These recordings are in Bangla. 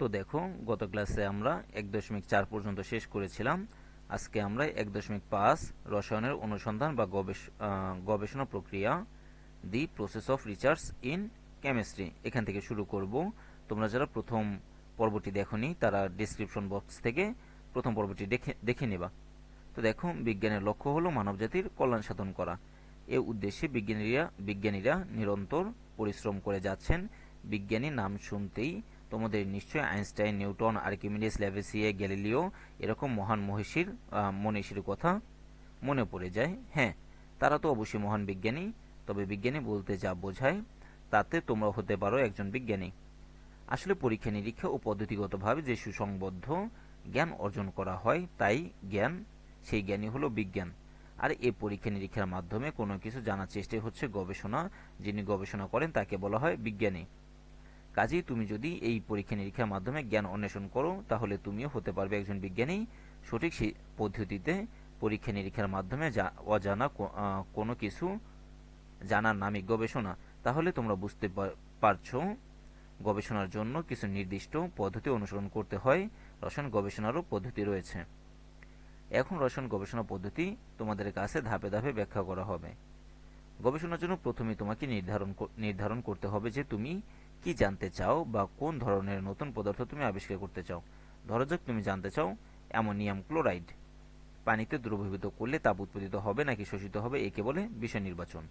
তো দেখো গত ক্লাসে আমরা এক দশমিক চার পর্যন্ত শেষ করেছিলাম। আজকে আমরা এক দশমিক পাঁচ রসায়নের অনুসন্ধান বা গবেষ- গবেষণা প্রক্রিয়া the process of research in chemistry এখান থেকে শুরু করব। তোমরা যারা প্রথম পর্বটি দেখোনি, তারা ডিসক্রিপশন বক্স থেকে প্রথম পর্বটি দেখে দেখে নেবা। তো দেখো বিজ্ঞানের লক্ষ্য হলো মানবজাতির কল্যাণ সাধন করা। এ উদ্দেশ্যে বিজ্ঞানীরা বিজ্ঞানীরা নিরন্তর পরিশ্রম করে যাচ্ছেন। বিজ্ঞানী নাম শুনতেই তোমাদের নিশ্চয়ই Einstein, Newton, Archimedes, Lavoisier, Galileo এরকম মহান মহিষীর মনীষীর কথা মনে পড়ে যায়। হ্যাঁ তারা তো অবশ্যই মহান বিজ্ঞানী, তবে বিজ্ঞানী বলতে যা বোঝায় তাতে তোমরা হতে পারো একজন বিজ্ঞানী। আসলে পরীক্ষা নিরীক্ষা ও পদ্ধতিগতভাবে যে সুসংবদ্ধ জ্ঞান অর্জন করা হয়, তাই জ্ঞান, সেই জ্ঞানই হলো বিজ্ঞান। আর এই পরীক্ষা নিরীক্ষার মাধ্যমে কোনো কিছু জানার চেষ্টাই হচ্ছে গবেষণা, যিনি গবেষণা করেন তাকে বলা হয় বিজ্ঞানী। কাজেই তুমি যদি এই পরীক্ষা নিরীক্ষার মাধ্যমে জ্ঞান অন্বেষণ করো, তাহলে তুমিও হতে পারবে একজন বিজ্ঞানী। সঠিক পদ্ধতিতে পরীক্ষা নিরীক্ষার মাধ্যমে অজানা কোনো কিছু জানার নামই গবেষণা, তাহলে তোমরা বুঝতে পার- পারছ। গবেষণার জন্য কিছু নির্দিষ্ট পদ্ধতি অনুসরণ করতে হয়। রসায়ন গবেষণারও পদ্ধতি রয়েছে। এখন রসায়ন গবেষণা পদ্ধতি তোমাদের কাছে ধাপে ধাপে ব্যাখ্যা করা হবে। গবেষণার জন্য প্রথমে তোমাকে নির্ধারণ নির্ধারণ করতে হবে যে তুমি কি জানতে চাও বা কোন ধরনের নতুন পদার্থ তুমি আবিষ্কার করতে চাও? ধরা যাক, তুমি জানতে চাও, অ্যামোনিয়াম ক্লোরাইড। পানিতে দ্রবীভূত করলে তাপ উৎপাদিত হবে নাকি শোষিত হবে, একে বলে বিষয় নির্বাচন।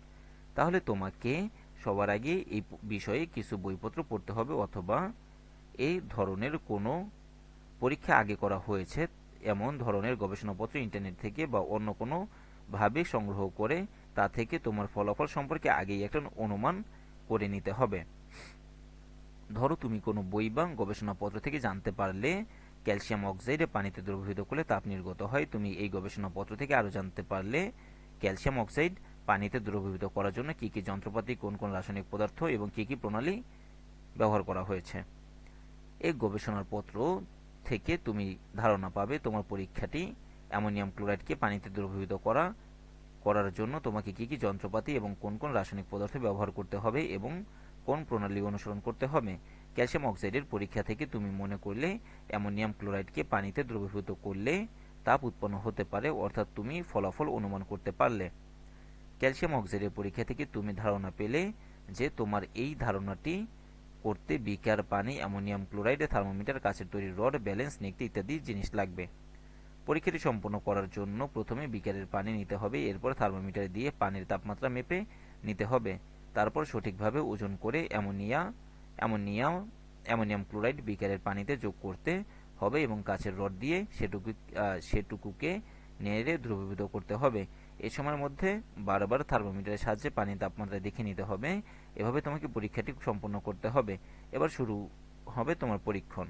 তাহলে তোমাকে সবার আগে এই বিষয়ে কিছু বইপত্র পড়তে হবে অথবা এই ধরনের কোনো পরীক্ষা আগে করা হয়েছে এমন ধরনের গবেষণাপত্র ইন্টারনেট থেকে বা অন্য কোনো ভাবে সংগ্রহ করে তা থেকে তোমার ফলাফল সম্পর্কে আগেই একটা অনুমান করে নিতে হবে। ধরো তুমি কোনো বই বা গবেষণাপত্র থেকে জানতে পারলে ক্যালসিয়াম অক্সাইডে পানিতে দ্রবীভূত করলে তাপ নির্গত হয়। তুমি এই গবেষণাপত্র থেকে আরও জানতে পারলে ক্যালসিয়াম অক্সাইড পানিতে দ্রবীভূত করার জন্য কি কি যন্ত্রপাতি, কোন কোন রাসায়নিক পদার্থ এবং কি কি প্রণালী ব্যবহার করা হয়েছে। এই গবেষণার পত্র থেকে তুমি ধারণা পাবে তোমার পরীক্ষাটি অ্যামোনিয়াম ক্লোরাইডকে পানিতে দ্রবীভূত করা, করার জন্য তোমাকে কি কি যন্ত্রপাতি এবং কোন কোন রাসায়নিক পদার্থ ব্যবহার করতে হবে এবং কোন প্রণালী অনুসরণ করতে হবে? ক্যালসিয়াম অক্সাইডের পরীক্ষা থেকে তুমি মনে করলে অ্যামোনিয়াম ক্লোরাইডকে পানিতে দ্রবীভূত করলে তাপ উৎপন্ন হতে পারে, অর্থাৎ তুমি ফলাফল অনুমান করতে পারলে। ক্যালসিয়াম অক্সাইডের পরীক্ষা থেকে তুমি ধারণা পেলে যে তোমার এই ধারণাটি করতে বিকার পানি, অ্যামোনিয়াম ক্লোরাইড, থার্মোমিটার কাছের তৈরি রড, ব্যালেন্স নিকতে ইত্যাদি জিনিস লাগবে। পরীক্ষাটি সম্পন্ন করার জন্য প্রথমে বিকারের পানি নিতে হবে, এরপর থার্মোমিটার দিয়ে পানির তাপমাত্রা মেপে নিতে হবে। তারপর সঠিকভাবে ওজন করে অ্যামোনিয়া অ্যামোনিয়া, অ্যামোনিয়াম ক্লোরাইড বিকারের পানিতে যোগ করতে হবে এবং কাছের রড দিয়ে সেটুকু সেটুকুকে নেড়ে দ্রবীভূত করতে হবে। এ সময়ের মধ্যে বারবার থার্মোমিটারের সাহায্যে পানির তাপমাত্রা দেখে নিতে হবে। এভাবে তোমাকে পরীক্ষাটি সম্পন্ন করতে হবে। এবার শুরু হবে তোমার পরীক্ষণ।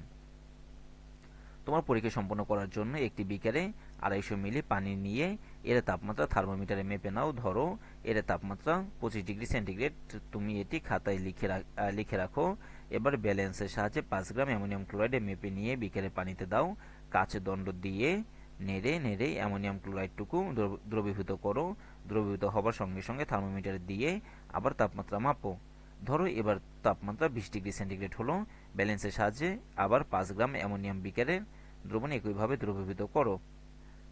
তোমার পরীক্ষা সম্পন্ন করার জন্য একটি বিকারে আড়াইশো মিলি পানি নিয়ে এর তাপমাত্রা থার্মোমিটারে মেপে নাও, ধরো, এর তাপমাত্রা পঁচিশ ডিগ্রি সেন্টিগ্রেড। তুমি এটি খাতায় লিখে লিখে রাখো। এবার ব্যালেন্সের সাহায্যে পাঁচ গ্রাম অ্যামোনিয়াম ক্লোরাইডে মেপে নিয়ে বিকারে পানিতে দাও। কাছে দণ্ড দিয়ে নেড়ে নেড়ে অ্যামোনিয়াম ক্লোরাইডটুকু দ্রব- দ্রবীভূত করো। দ্রবীভূত হবার সঙ্গে সঙ্গে থার্মোমিটার দিয়ে আবার তাপমাত্রা মাপো। ধরো, এবার তাপমাত্রা বিশ ডিগ্রি সেন্টিগ্রেড হলো। ব্যালেন্সের সাহায্যে আবার পাঁচ গ্রাম অ্যামোনিয়াম বিকারের দ্রবণে একইভাবে দ্রবীভূত করো।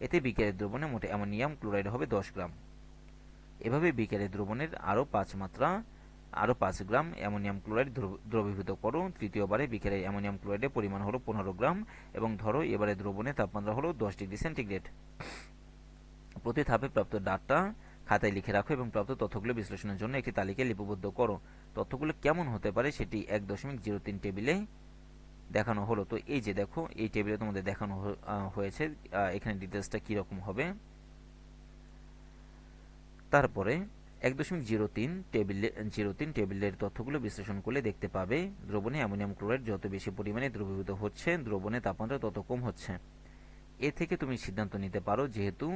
এতে বিকারের দ্রবণে মোট অ্যামোনিয়াম ক্লোরাইড হবে দশ গ্রাম। এভাবে বিকারের দ্রবণের আরও পাঁচ মাত্রা, আরও পাঁচ গ্রাম অ্যামোনিয়াম ক্লোরাইড দ্রব- দ্রবীভূত করো। তৃতীয়বারে বিকেলে অ্যামোনিয়াম ক্লোরাইডের পরিমাণ হলো পনেরো গ্রাম এবং ধরো এবারে দ্রবণের তাপমাত্রা হলো দশ ডিগ্রি সেন্টিগ্রেড। প্রতি ধাপে প্রাপ্ত ডাটা খাতায় লিখে রাখো এবং প্রাপ্ত তথ্যগুলো বিশ্লেষণের জন্য একটি তালিকায় লিপিবদ্ধ করো। তথ্যগুলো কেমন হতে পারে সেটি এক দশমিক জিরো তিন টেবিলে দেখানো হলো। তো এই যে দেখো, এই টেবিলে তোমাদের দেখানো হয়েছে এখানে ডিটেলসটা কীরকম হবে। তারপরে এক দশমিক জিরো তিন টেবিলে জিরো তিন টেবিলের তথ্যগুলো বিশ্লেষণ করলে দেখতে পাবে, দ্রবণে অ্যামোনিয়াম ক্লোরাইড যত বেশি পরিমাণে দ্রবীভূত হচ্ছে, দ্রবণে তাপমাত্রা তত কম হচ্ছে। এ থেকে তুমি সিদ্ধান্ত নিতে পারো যেহেতু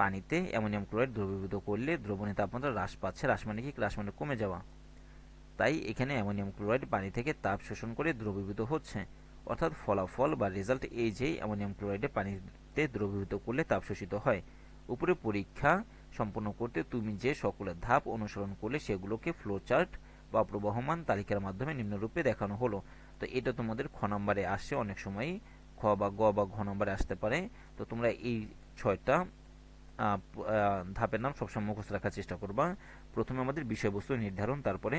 পানিতে অ্যামোনিয়াম ক্লোরাইড দ্রবীভূত করলে দ্রবণে তাপমাত্রা হ্রাস পাচ্ছে, হ্রাস মানে কি? হ্রাস মানে কমে যাওয়া। তাই এখানে অ্যামোনিয়াম ক্লোরাইড পানি থেকে তাপ শোষণ করে দ্রবীভূত হচ্ছে। অর্থাৎ ফলাফল বা রেজাল্ট এই যে অ্যামোনিয়াম ক্লোরাইডে পানিতে দ্রবীভূত করলে তাপ শোষিত হয়। উপরে পরীক্ষা সম্পন্ন করতে তুমি যে সকলের ধাপ অনুসরণ করলে সেগুলোকে ফ্লো চার্ট বা প্রবহমান তালিকার মাধ্যমে নিম্নরূপে দেখানো হলো। তো এটা তোমাদের খ নম্বরে আসে, অনেক সময় খ বা গ বা ঘ নম্বরে আসতে পারে। তো তোমরা এই ছয়টা ধাপের নাম সবসময় মুখস্থ রাখার চেষ্টা করবা। প্রথমে আমাদের বিষয়বস্তু নির্ধারণ, তারপরে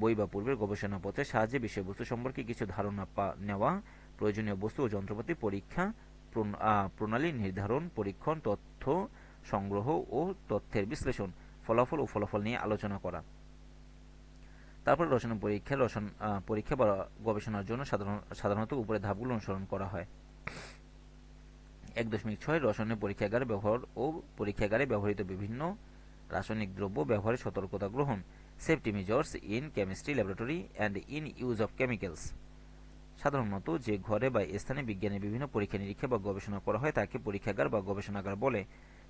বই বা পূর্বের গবেষণা গবেষণাপত্রের সাহায্যে বিষয়বস্তু সম্পর্কে কিছু ধারণা নেওয়া, প্রয়োজনীয় বস্তু ও যন্ত্রপাতি পরীক্ষা প্রণালী নির্ধারণ, পরীক্ষণ, তথ্য সংগ্রহ ও তথ্যের বিশ্লেষণ, ফলাফল ও ফলাফল নিয়ে আলোচনা করা। তারপর রচনা পরীক্ষা, রচন পরীক্ষা বা গবেষণার জন্য সাধারণত উপরে ধাপগুলো অনুসরণ করা হয়। এক দশমিক ছয় রসায়নের পরীক্ষাগারে ব্যবহার ও পরীক্ষাগারে ব্যবহৃত বিভিন্ন রাসায়নিক দ্রব্য ব্যবহারের সতর্কতা গ্রহণ। Safety measures in chemistry laboratory and in use of chemicals সাধারণত যে ঘরে বা স্থানে বিজ্ঞানের বিভিন্ন পরীক্ষা নিরীক্ষা বা গবেষণা করা হয়, তাকে পরীক্ষাগার বা গবেষণাগার বলে।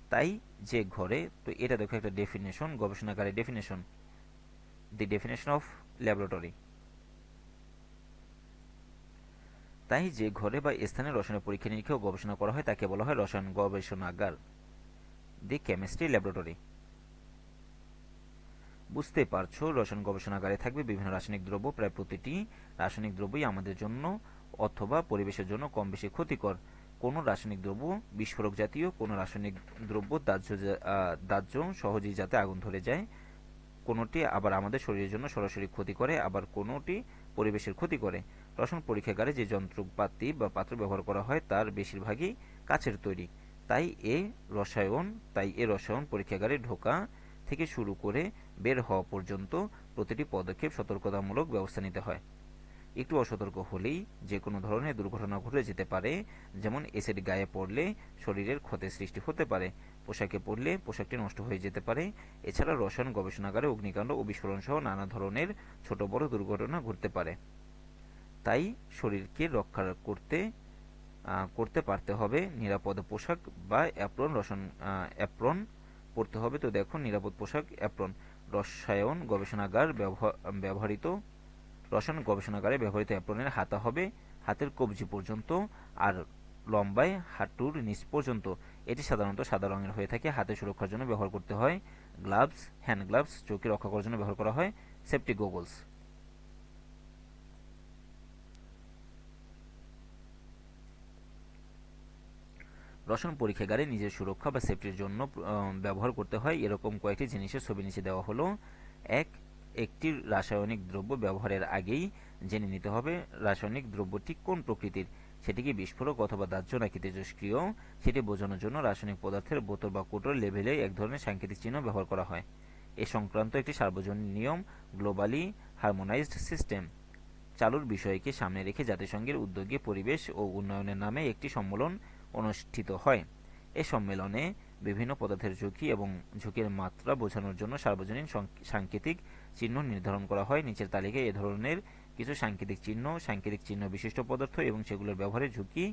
তাই যে ঘরে, তো এটা দেখো একটা ডেফিনেশন গবেষণাগারের definition the definition of laboratory তাই যে ঘরে বা স্থানে রসায়নের পরীক্ষা নিরীক্ষা ও গবেষণা করা হয়, তাকে বলা হয় রসায়ন গবেষণাগার। The chemistry laboratory. বুঝতে পারছ, রসায়ন গবেষণাগারে থাকবে বিভিন্ন রাসায়নিক দ্রব্য, প্রায় প্রতিটি রাসায়নিক দ্রব্যই আমাদের জন্য অথবা পরিবেশের জন্য কম বেশি ক্ষতিকর। কোনো রাসায়নিক দ্রব্য বিস্ফোরক জাতীয়, কোনো রাসায়নিক দ্রব্য দাহ্য দাহ্য সহজেই যাতে আগুন ধরে যায়। কোনোটি আবার আমাদের শরীরের জন্য সরাসরি ক্ষতি করে, আবার কোনোটি পরিবেশের ক্ষতি করে। রসায়ন পরীক্ষাগারে যে যন্ত্রপাতি বা পাত্র ব্যবহার করা হয় তার বেশিরভাগই কাচের তৈরি। তাই এ রসায়ন, তাই এ রসায়ন পরীক্ষাগারে ঢোকা থেকে শুরু করে বের হওয়া পর্যন্ত প্রতিটি পদক্ষেপ সতর্কতামূলক ব্যবস্থা নিতে হয়। একটু অসতর্ক হলেই যে কোনো ধরনের দুর্ঘটনা ঘটে যেতে পারে, যেমন এসিড গায়ে পড়লে শরীরের ক্ষতের সৃষ্টি হতে পারে, পোশাকে পড়লে পোশাকটি নষ্ট হয়ে যেতে পারে। এছাড়া রসায়ন গবেষণাগারে অগ্নিকাণ্ড ও বিস্ফোরণ সহ নানা ধরনের ছোট বড় দুর্ঘটনা ঘটতে পারে। তাই শরীরকে রক্ষা করতে করতে পারতে হবে। নিরাপদ পোশাক বা অ্যাপ্রন, রসন অ্যাপ্রন পড়তে হবে। তো দেখো, নিরাপদ পোশাক, অ্যাপ্রন। রসায়ন গবেষণাগার ব্যবহৃত, রসায়ন গবেষণাগারে ব্যবহৃত অ্যাপ্রনের হাতা হবে হাতের কবজি পর্যন্ত আর লম্বায় হাঁটুর নিচ পর্যন্ত। এটি সাধারণত সাদা রঙের হয়ে থাকে। হাতে সুরক্ষার জন্য ব্যবহার করতে হয় গ্লাভস, হ্যান্ড গ্লাভস, চোখে রক্ষা করার জন্য ব্যবহার করা হয় সেফটি গোগলস। রসায়ন পরীক্ষাগারে নিজের সুরক্ষা বা সেফটির জন্য ব্যবহার করতে হয়। এরকম কয়েকটি জিনিসের ছবি নিচে দেওয়া হলো। এক, একটি রাসায়নিক দ্রব্য ব্যবহারের আগেই জেনে নিতে হবে রাসায়নিক দ্রব্যটি কোন প্রকৃতির। সেটি কি বিস্ফোরক অথবা দাহ্য নাকি তেজস্ক্রিয়? সেটি বোঝানোর জন্য রাসায়নিক পদার্থের বোতল বা কোটোর লেভেলে এক ধরনের সাংকেতিক চিহ্ন ব্যবহার করা হয়। এ সংক্রান্ত একটি সার্বজনীন নিয়ম গ্লোবালি হারমোনাইজড সিস্টেম চালুর বিষয়কে সামনে রেখে জাতিসংঘের উদ্যোগে পরিবেশ ও উন্নয়নের নামে একটি সম্মেলন অনুষ্ঠিত হয়। এ সম্মেলনে বিভিন্ন পদার্থের ঝুঁকি এবং ঝুঁকির মাত্রা বোঝানোর জন্য সার্বজনীন সাংকেতিক চিহ্ন নির্ধারণ করা হয়। নিচের তালিকায় এ ধরনের কিছু সাংকেতিক চিহ্ন সাংকেতিক চিহ্ন বিশিষ্ট পদার্থ এবং সেগুলোর ব্যবহারের ঝুঁকি,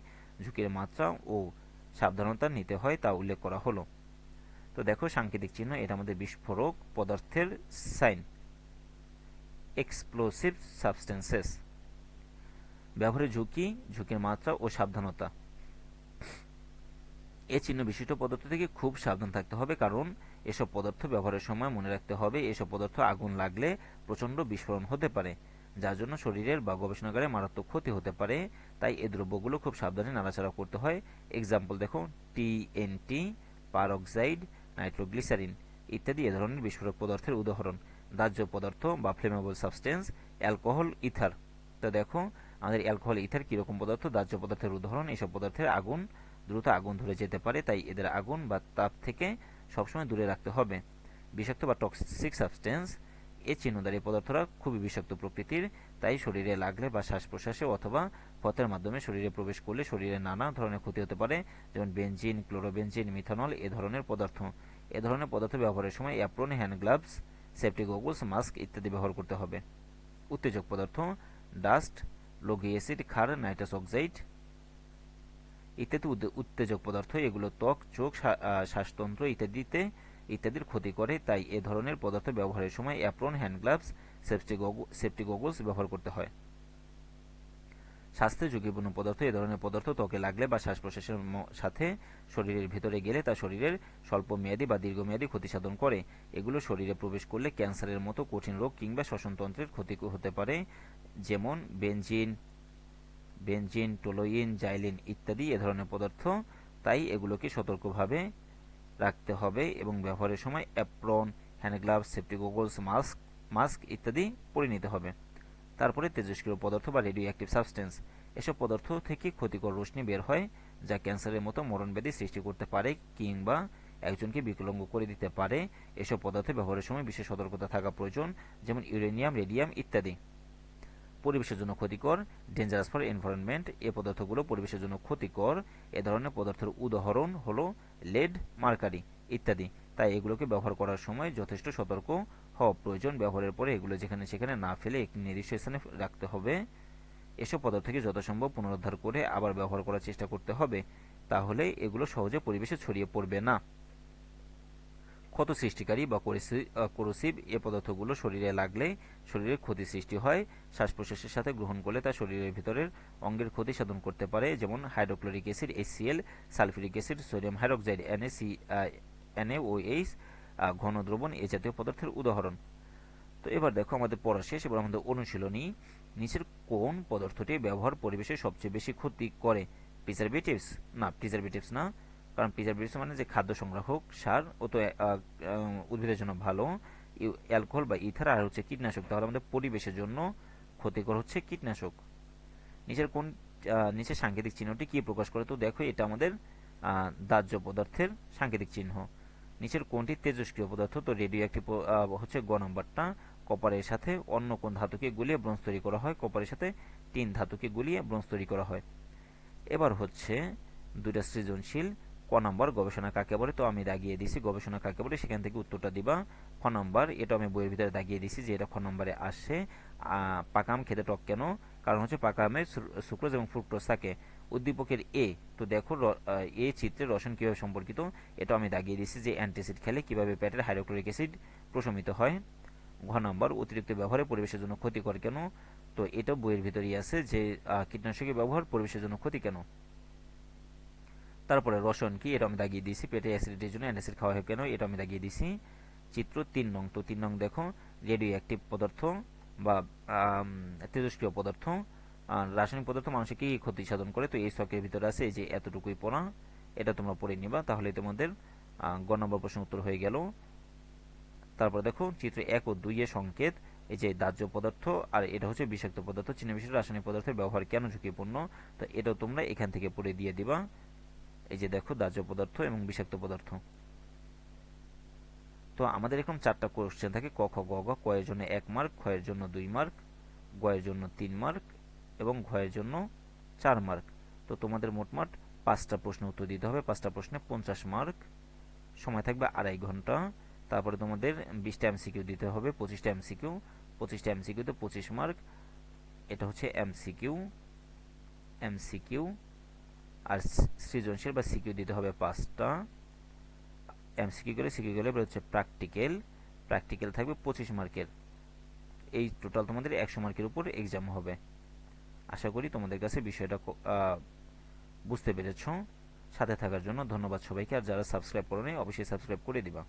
ঝুঁকির মাত্রা ও সাবধানতা নিতে হয় তা উল্লেখ করা হলো। তো দেখো সাংকেতিক চিহ্ন, এটা আমাদের বিস্ফোরক পদার্থের সাইন। এক্সপ্লোসিভ সাবস্টেন্সেস ব্যবহারের ঝুঁকি, ঝুঁকির মাত্রা ও সাবধানতা। এ চিহ্ন বিশিষ্ট পদার্থ থেকে খুব সাবধান থাকতে হবে, কারণ এসব পদার্থ ব্যবহারের সময় মনে রাখতে হবে, এসব পদার্থ আগুন লাগলে প্রচণ্ড বিস্ফোরণ হতে পারে, যার জন্য শরীরের বা গবেষণাগারে মারাত্মক ক্ষতি হতে পারে। তাই এ দ্রব্যগুলো খুব সাবধানে নাড়াচাড়া করতে হয়। এক্সাম্পল দেখো টিএনটি পারঅক্সাইড নাইট্রোগ্লিসারিন ইত্যাদি এ ধরনের বিস্ফোরক পদার্থের উদাহরণ। দাহ্য পদার্থ বা ফ্লেমেবল সাবস্টেন্স অ্যালকোহল ইথার তো দেখো, আমাদের অ্যালকোহল ইথার কীরকম পদার্থ, দাহ্য পদার্থের উদাহরণ, এসব পদার্থের আগুন দ্রুত আগুন ধরে যেতে পারে, তাই এদের আগুন বা তাপ থেকে সবসময় দূরে রাখতে হবে। বিষাক্ত বা টক্সিক সাবস্টেন্স এ চিহ্নদারী পদার্থরা খুবই বিষাক্ত প্রকৃতির, তাই শরীরে লাগলে বা শ্বাস প্রশ্বাসে অথবা পথের মাধ্যমে শরীরে প্রবেশ করলে শরীরে নানা ধরনের ক্ষতি হতে পারে, যেমন বেঞ্জিন ক্লোরোবেঞ্জিন মিথানল এ ধরনের পদার্থ। এ ধরনের পদার্থ ব্যবহারের সময় apron hand gloves safety goggles mask ইত্যাদি ব্যবহার করতে হবে। উত্তেজক পদার্থ ডাস্ট লোগি অ্যাসিড ক্ষার নাইট্রাস অক্সাইড ইত্যাদি উত্তেজক পদার্থ, এগুলো ত্বক, চোখ শ্বাসতন্ত্র ইত্যাদিতে, ইত্যাদির ক্ষতি করে। তাই এ ধরনের পদার্থ ব্যবহারের সময় apron hand gloves safety goggles ব্যবহার করতে হয়। স্বাস্থ্য ঝুঁকিপূর্ণ পদার্থ, এ ধরনের পদার্থ ত্বকে লাগলে বা শ্বাস প্রশ্বাসের সাথে শরীরের ভিতরে গেলে তা শরীরের স্বল্পমেয়াদী বা দীর্ঘমেয়াদী ক্ষতি সাধন করে। এগুলো শরীরে প্রবেশ করলে ক্যান্সারের মতো কঠিন রোগ কিংবা শ্বসনতন্ত্রের ক্ষতি হতে পারে। যেমন বেনজিন বেনজিন, টোলোইন, জাইলিন ইত্যাদি এ ধরনের পদার্থ, তাই এগুলোকে সতর্কভাবে রাখতে হবে এবং ব্যবহারের সময় apron, hand gloves, safety goggles, mask mask ইত্যাদি পরে নিতে হবে। তারপরে তেজস্ক্রিয় পদার্থ বা রেডিও অ্যাক্টিভ সাবস্টেন্স। এসব পদার্থ থেকে ক্ষতিকর রশ্মি বের হয়, যা ক্যান্সারের মতো মরণব্যাধি সৃষ্টি করতে পারে কিংবা একজনকে বিকলাঙ্গ করে দিতে পারে। এসব পদার্থ ব্যবহারের সময় বিশেষ সতর্কতা থাকা প্রয়োজন, যেমন ইউরেনিয়াম, রেডিয়াম ইত্যাদি। পরিবেশের জন্য ক্ষতিকর ডেঞ্জারাস ফর এনভায়রনমেন্ট এ পদার্থগুলো পরিবেশের জন্য ক্ষতিকর, এ ধরনের পদার্থের উদাহরণ হলো লেড মার্কারি ইত্যাদি। তাই এগুলোকে ব্যবহার করার সময় যথেষ্ট সতর্ক হওয়া প্রয়োজন। ব্যবহারের পরে এগুলো যেখানে সেখানে না ফেলে একটি নির্দিষ্ট স্থানে রাখতে হবে। এসব পদার্থকে যথাসম্ভব পুনরুদ্ধার করে আবার ব্যবহার করার চেষ্টা করতে হবে। তাহলে এগুলো সহজে পরিবেশে ছড়িয়ে পড়বে না। ক্ষত সৃষ্টিকারী বা কোরোসিভ এ পদার্থগুলো শরীরে লাগলে শরীরের ক্ষতি সৃষ্টি হয়। শ্বাস প্রশ্বাসের সাথে গ্রহণ করলে তা শরীরের ভিতরের অঙ্গের ক্ষতি সাধন করতে পারে, যেমন hydrochloric acid HCl sulphuric acid, sodium hydroxide NAC NaOH ঘন দ্রবণ এ জাতীয় পদার্থের উদাহরণ। তো এবার দেখো আমাদের পড়া শেষ, এবার আমাদের অনুশীলনী। নিচের কোন পদার্থটি ব্যবহার পরিবেশে সবচেয়ে বেশি ক্ষতি করে? প্রিজারভেটিভস না প্রিজারভেটিভস না। কারণ প্রিজারভেটিভস মানে যে খাদ্য সংগ্রাহক, সার ও তো উদ্ভিদের জন্য ভালো অ্যালকোহল বা ইথার আর হচ্ছে কীটনাশক। তাহলে আমাদের পরিবেশের জন্য ক্ষতিকর হচ্ছে কীটনাশক। নিচের কোন নিচের সাংকেতিক চিহ্নটি কি প্রকাশ করে? তো দেখো, এটা আমাদের দাহ্য পদার্থের সাংকেতিক চিহ্ন। নিচের কোনটি তেজস্ক্রিয় পদার্থ? তো রেডিও একটি হচ্ছে গ নাম্বারটা। কপারের সাথে অন্য কোন ধাতুকে গুলিয়ে ব্রোঞ্জ তৈরি করা হয়? কপারের সাথে টিন ধাতুকে গুলিয়ে ব্রোঞ্জ তৈরি করা হয়। এবার হচ্ছে দুইটা সৃজনশীল ক নম্বর গবেষণা কাকে বলে? তো আমি দাগিয়ে দিছি গবেষণা কাকে বলে? সেখান থেকে উত্তরটা দিবা। খ নম্বর এটা আমি বইয়ের ভিতরে দাগিয়ে দিছি যে এটা খ নম্বরে আসে আহ, পাকা আম খেতে টক কেন? কারণ হচ্ছে পাকা আমে সুক্রোজ এবং ফ্রুক্টোজ থাকে। উদ্দীপকের এ তো দেখো এ চিত্রে রসন কীভাবে সম্পর্কিত? এটা আমি দাগিয়ে দিছি যে অ্যান্টিসিড খেলে কীভাবে পেটের হাইড্রোক্লোরিক অ্যাসিড প্রশমিত হয়। ঘ নম্বর অতিরিক্ত ব্যবহারে পরিবেশের জন্য ক্ষতিকর কেন? তো এটা বইয়ের ভিতরেই আছে যে কীটনাশকের ব্যবহার পরিবেশের জন্য ক্ষতি কেন? তারপরে রসায়ন কি, এটা আমি দাগিয়ে দিয়েছি, পেটে অ্যাসিডিটির জন্য অ্যান্টাসিড খাওয়া হয় কেন, এটা আমি দাগিয়ে দিয়েছি। চিত্র তিন নং, তো তিন নং দেখো রেডিও অ্যাক্টিভ পদার্থ বা তেজস্ক্রিয় পদার্থ রাসায়নিক পদার্থ মানুষের কি ক্ষতি সাধন করে, তো এই শখের ভিতরে আছে যে এতটুকুই পড়া, এটা তোমরা পড়ে নিবা, তাহলে তোমাদের গ নম্বর প্রশ্ন উত্তর হয়ে গেল। তারপর দেখো, চিত্র এক ও দুই এর সংকেত, এই যে দাহ্য পদার্থ, আর এটা হচ্ছে বিষাক্ত পদার্থ চিহ্ন বিশিষ্ট রাসায়নিক পদার্থের ব্যবহার কেন ঝুঁকিপূর্ণ, তো এটাও তোমরা এখান থেকে পড়ে দিয়ে দিবা। এই যে দেখো দাহ্য পদার্থ এবং বিষাক্ত পদার্থ। তো আমাদের এরকম চারটা কোশ্চেন থাকে, ক, খ, গ ঘ ক এর জন্য এক মার্ক এর জন্য দুই মার্ক গয়ের জন্য তিন মার্ক এবং ঘ এর জন্য চার মার্ক তো তোমাদের মোটমাট পাঁচটা প্রশ্ন উত্তর দিতে হবে, পাঁচটা প্রশ্নে পঞ্চাশ মার্ক সময় থাকবে আড়াই ঘণ্টা। তারপরে তোমাদের বিশটা এমসিকিউ দিতে হবে, পঁচিশটা এমসিকিউ পঁচিশটা এমসিকিউতে পঁচিশ মার্ক এটা হচ্ছে এমসিকিউ এমসিকিউ আর সৃজনশীল বা সিকিউ দিতে হবে পাঁচটা। এমসিকিউ গেলে সিকিউ গেলে হচ্ছে প্র্যাকটিক্যাল। প্র্যাকটিক্যাল থাকবে পঁচিশ মার্কের। এই টোটাল তোমাদের একশো মার্কের উপর এক্সাম হবে। আশা করি তোমাদের কাছে বিষয়টা বুঝতে পেরেছ। সাথে থাকার জন্য ধন্যবাদ সবাইকে। আর যারা সাবস্ক্রাইব করো অবশ্যই সাবস্ক্রাইব করে দিবা।